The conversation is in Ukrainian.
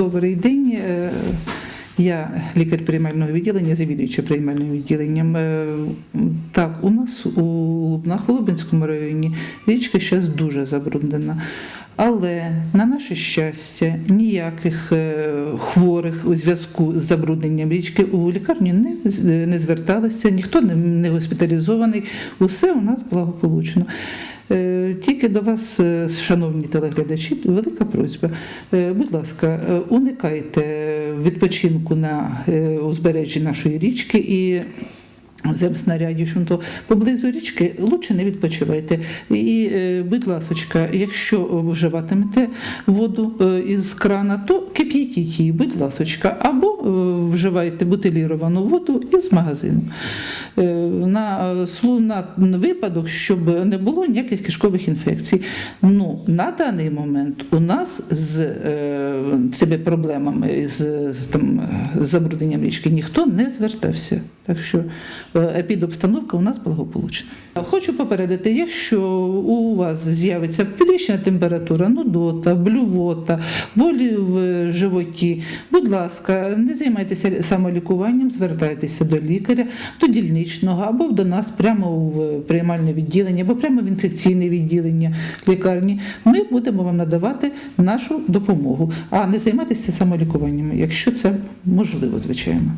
Добрий день. Е, Я лікар приймального відділення, завідуюча приймальним відділенням. Е, Так, у нас у Лубнах, у Лубенському районі річка зараз дуже забруднена. Але на наше щастя, ніяких е, хворих у зв'язку з забрудненням річки у лікарню не, не зверталися, ніхто не госпіталізований. Усе у нас благополучно. Е, Тільки до вас, е, шановні телеглядачі, велика просьба. Е, Будь ласка, уникайте відпочинку на узбережжі нашої річки і. Земснарядів, то поблизу річки лучше не відпочивайте. І, будь ласочка, якщо вживатимете воду із крана, то кип'ятіть її, будь ласочка, або вживайте бутиліровану воду із магазину. Е, На, е, на випадок, щоб не було ніяких кишкових інфекцій. Ну, на даний момент у нас з е, цими проблемами, з, там, забрудненням річки ніхто не звертався. Так що епідобстановка у нас благополучна. Хочу попередити, якщо у вас з'явиться підвищена температура, нудота, блювота, болі в животі, будь ласка, не займайтеся самолікуванням, звертайтеся до лікаря, до дільничного або до нас прямо в приймальне відділення, або прямо в інфекційне відділення лікарні. Ми будемо вам надавати нашу допомогу, а не займатися самолікуванням, якщо це можливо, звичайно.